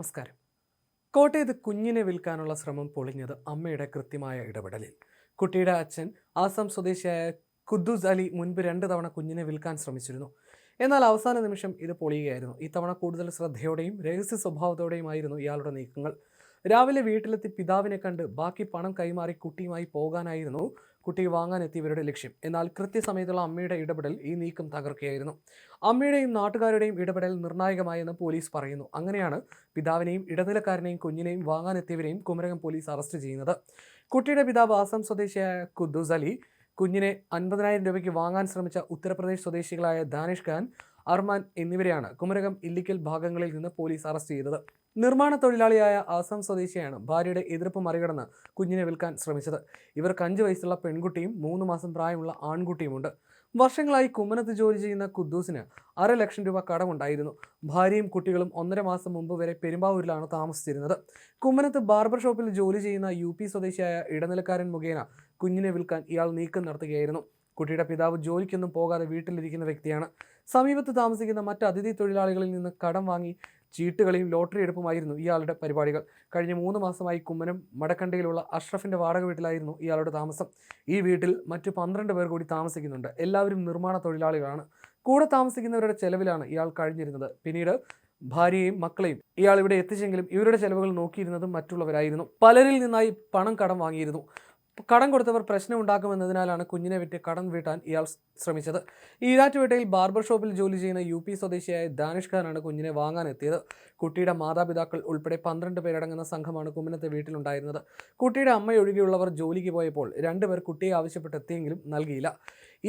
നമസ്കാരം. കോട്ടയത്ത് കുഞ്ഞിനെ വിൽക്കാനുള്ള ശ്രമം പൊളിഞ്ഞത് അമ്മയുടെ കൃത്യമായ ഇടപെടലിൽ. കുട്ടിയുടെ അച്ഛൻ ആസാം സ്വദേശിയായ ഖുദ്ദൂസ് അലി മുൻപ് രണ്ട് തവണ കുഞ്ഞിനെ വിൽക്കാൻ ശ്രമിച്ചിരുന്നു. എന്നാൽ അവസാന നിമിഷം ഇത് പൊളിയുകയായിരുന്നു. ഇത്തവണ കൂടുതൽ ശ്രദ്ധയോടെയും രഹസ്യ സ്വഭാവത്തോടെയുമായിരുന്നു ഇയാളുടെ നീക്കങ്ങൾ. രാവിലെ വീട്ടിലെത്തി പിതാവിനെ കണ്ട് ബാക്കി പണം കൈമാറി കുട്ടിയുമായി പോകാനായിരുന്നു കുട്ടി വാങ്ങാനെത്തിയവരുടെ ലക്ഷ്യം. എന്നാൽ കൃത്യസമയത്തുള്ള അമ്മയുടെ ഇടപെടൽ ഈ നീക്കം തകർക്കുകയായിരുന്നു. അമ്മയുടെയും നാട്ടുകാരുടെയും ഇടപെടൽ നിർണായകമായെന്ന് പോലീസ് പറയുന്നു. അങ്ങനെയാണ് പിതാവിനെയും ഇടനിലക്കാരനെയും കുഞ്ഞിനെയും വാങ്ങാനെത്തിയവരെയും കുമരകം പോലീസ് അറസ്റ്റ് ചെയ്യുന്നത്. കുട്ടിയുടെ പിതാവ് ആസാം സ്വദേശിയായ ഖുദ്ദൂസ് അലി കുഞ്ഞിനെ അൻപതിനായിരം രൂപയ്ക്ക് വാങ്ങാൻ ശ്രമിച്ച ഉത്തർപ്രദേശ് സ്വദേശികളായ ദാനിഷ് ഖാൻ അർമാൻ എന്നിവരെയാണ് കുമരകം ഇല്ലിക്കൽ ഭാഗങ്ങളിൽ നിന്ന് പോലീസ് അറസ്റ്റ് ചെയ്തത്. നിർമ്മാണ തൊഴിലാളിയായ ആസാം സ്വദേശിയാണ് ഭാര്യയുടെ എതിർപ്പ് മറികടന്ന് കുഞ്ഞിനെ വിൽക്കാൻ ശ്രമിച്ചത്. ഇവർക്ക് അഞ്ച് വയസ്സുള്ള പെൺകുട്ടിയും മൂന്ന് മാസം പ്രായമുള്ള ആൺകുട്ടിയുമുണ്ട്. വർഷങ്ങളായി കുമ്മനത്ത് ജോലി ചെയ്യുന്ന കുദ്ദൂസിന് അര ലക്ഷം രൂപ കടമുണ്ടായിരുന്നു. ഭാര്യയും കുട്ടികളും ഒന്നര മാസം മുമ്പ് വരെ പെരുമ്പാവൂരിലാണ് താമസിച്ചിരുന്നത്. കുമ്മനത്ത് ബാർബർ ഷോപ്പിൽ ജോലി ചെയ്യുന്ന യു പി സ്വദേശിയായ ഇടനിലക്കാരൻ മുഖേന കുഞ്ഞിനെ വിൽക്കാൻ ഇയാൾ നീക്കം നടത്തുകയായിരുന്നു. കുട്ടിയുടെ പിതാവ് ജോലിക്കൊന്നും പോകാതെ വീട്ടിലിരിക്കുന്ന വ്യക്തിയാണ്. സമീപത്ത് താമസിക്കുന്ന മറ്റ് അതിഥി തൊഴിലാളികളിൽ നിന്ന് കടം വാങ്ങി ചീട്ടുകളിയും ലോട്ടറി എടുപ്പുമായിരുന്നു ഇയാളുടെ പരിപാടികൾ. കഴിഞ്ഞ മൂന്ന് മാസമായി കുമ്മനം മടക്കണ്ടയിലുള്ള അഷ്റഫിന്റെ വാടക വീട്ടിലായിരുന്നു ഇയാളുടെ താമസം. ഈ വീട്ടിൽ മറ്റു പന്ത്രണ്ട് പേർ കൂടി താമസിക്കുന്നുണ്ട്. എല്ലാവരും നിർമ്മാണ തൊഴിലാളികളാണ്. കൂടെ താമസിക്കുന്നവരുടെ ചെലവിലാണ് ഇയാൾ കഴിഞ്ഞിരുന്നത്. പിന്നീട് ഭാര്യയും മക്കളെയും ഇയാൾ ഇവിടെ എത്തിച്ചെങ്കിലും ഇവരുടെ ചെലവുകൾ നോക്കിയിരുന്നതും മറ്റുള്ളവരായിരുന്നു. പലരിൽ നിന്നായി പണം കടം വാങ്ങിയിരുന്നു. കടം കൊടുത്തവർ പ്രശ്നം ഉണ്ടാക്കുമെന്നതിനാലാണ് കുഞ്ഞിനെ വിറ്റ് കടം വീട്ടാൻ ഇയാൾ ശ്രമിച്ചത്. ഈരാറ്റുപേട്ടയിൽ ബാർബർ ഷോപ്പിൽ ജോലി ചെയ്യുന്ന യു പി സ്വദേശിയായ ദാനിഷ് ഖാനാണ് കുഞ്ഞിനെ വാങ്ങാനെത്തിയത്. കുട്ടിയുടെ മാതാപിതാക്കൾ ഉൾപ്പെടെ പന്ത്രണ്ട് പേരടങ്ങുന്ന സംഘമാണ് കുമ്മനത്തെ വീട്ടിലുണ്ടായിരുന്നത്. കുട്ടിയുടെ അമ്മയൊഴികെയുള്ളവർ ജോലിക്ക് പോയപ്പോൾ രണ്ടുപേർ കുട്ടിയെ ആവശ്യപ്പെട്ടെത്തിയെങ്കിലും നൽകിയില്ല.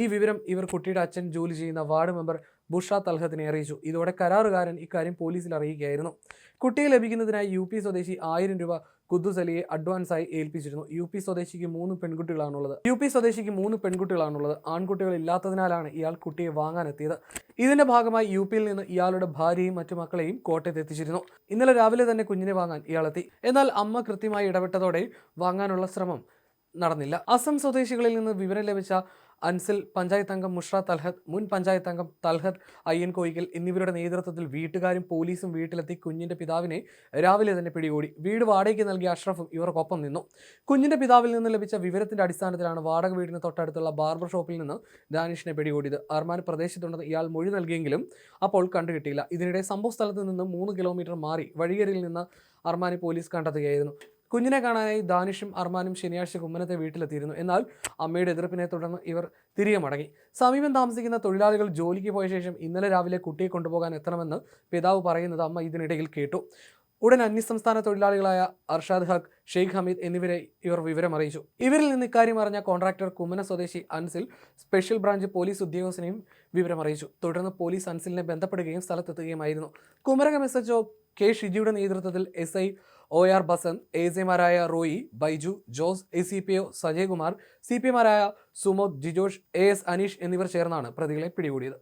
ഈ വിവരം ഇവർ കുട്ടിയുടെ അച്ഛൻ ജോലി ചെയ്യുന്ന വാർഡ് മെമ്പർ ബുഷ തൽഹത്തിനെ അറിയിച്ചു. ഇതോടെ കരാറുകാരൻ ഇക്കാര്യം പോലീസിൽ അറിയിക്കുകയായിരുന്നു. കുട്ടിയെ ലഭിക്കുന്നതിനായി യു പി സ്വദേശി ആയിരം രൂപ കുദ്ദുസ് അലിയെ അഡ്വാൻസായി ഏൽപ്പിച്ചിരുന്നു. യു പി സ്വദേശിക്ക് മൂന്ന് പെൺകുട്ടികളാണുള്ളത്. യു പി സ്വദേശിക്ക് മൂന്ന് പെൺകുട്ടികളാണുള്ളത്. ആൺകുട്ടികൾ ഇല്ലാത്തതിനാലാണ് ഇയാൾ കുട്ടിയെ വാങ്ങാനെത്തിയത്. ഇതിന്റെ ഭാഗമായി യു പിയിൽ നിന്ന് ഇയാളുടെ ഭാര്യയും മറ്റു മക്കളെയും കോട്ടയത്ത് എത്തിച്ചിരുന്നു. ഇന്നലെ രാവിലെ തന്നെ കുഞ്ഞിനെ വാങ്ങാൻ ഇയാളെത്തി. എന്നാൽ അമ്മ കൃത്യമായി ഇടപെട്ടതോടെ വാങ്ങാനുള്ള ശ്രമം നടന്നില്ല. അസം സ്വദേശികളിൽ നിന്ന് വിവരം ലഭിച്ച അൻസിൽ പഞ്ചായത്ത് അംഗം മുഷ്ര തൽഹത്ത് മുൻ പഞ്ചായത്ത് അംഗം തൽഹത്ത് അയ്യൻ കോയിക്കൽ എന്നിവരുടെ നേതൃത്വത്തിൽ വീട്ടുകാരും പോലീസും വീട്ടിലെത്തി കുഞ്ഞിന്റെ പിതാവിനെ രാവിലെ തന്നെ പിടികൂടി. വീട് വാടകയ്ക്ക് നൽകിയ അഷ്റഫും ഇവർക്കൊപ്പം നിന്നു. കുഞ്ഞിന്റെ പിതാവിൽ നിന്ന് ലഭിച്ച വിവരത്തിന്റെ അടിസ്ഥാനത്തിലാണ് വാടക വീടിന് തൊട്ടടുത്തുള്ള ബാർബർ ഷോപ്പിൽ നിന്ന് ദാനിഷിനെ പിടികൂടിയത്. അർമാൻ പ്രദേശത്തുണ്ടെന്ന് ഇയാൾ മൊഴി നൽകിയെങ്കിലും അപ്പോൾ കണ്ടുകിട്ടിയില്ല. ഇതിനിടെ സംഭവ സ്ഥലത്ത് നിന്ന് മൂന്ന് കിലോമീറ്റർ മാറി വഴിയരിൽ നിന്ന് അർമാനി പോലീസ് കണ്ടെത്തുകയായിരുന്നു. കുഞ്ഞിനെ കാണാനായി ദാനിഷും അർമാനും ശനിയാഴ്ച കുമ്മനത്തെ വീട്ടിലെത്തിയിരുന്നു. എന്നാൽ അമ്മയുടെ എതിർപ്പിനെ തുടർന്ന് ഇവർ തിരികെ മടങ്ങി. സമീപം താമസിക്കുന്ന തൊഴിലാളികൾ ജോലിക്ക് പോയ ശേഷം ഇന്നലെ രാവിലെ കുട്ടിയെ കൊണ്ടുപോകാൻ എത്തണമെന്ന് പിതാവ് പറയുന്നത് അമ്മ ഇതിനിടയിൽ കേട്ടു. ഉടൻ അന്യസംസ്ഥാന തൊഴിലാളികളായ അർഷാദ് ഹക്ക് ഷെയ്ഖ് ഹമീദ് എന്നിവരെ ഇവർ വിവരമറിയിച്ചു ഇവരിൽ നിന്ന് ഇക്കാര്യം അറിഞ്ഞ കോൺട്രാക്ടർ കുമ്മന സ്വദേശി അൻസിൽ സ്പെഷ്യൽ ബ്രാഞ്ച് പോലീസ് ഉദ്യോഗസ്ഥനെയും വിവരമറിയിച്ചു തുടർന്ന് പോലീസ് അൻസിലിനെ ബന്ധപ്പെടുകയും സ്ഥലത്തെത്തുകയുമായിരുന്നു. കുമരകം എസ് എച്ച് കെ ഷിജിയുടെ നേതൃത്വത്തിൽ S I O R Basanth A സിമാരായ Roy Baiju Jose A C P O Sajayakumar C P എമാരായ Sumod Jijosh A S Aneesh എന്നിവർ ചേർന്നാണ് പ്രതികളെ പിടികൂടിയത്.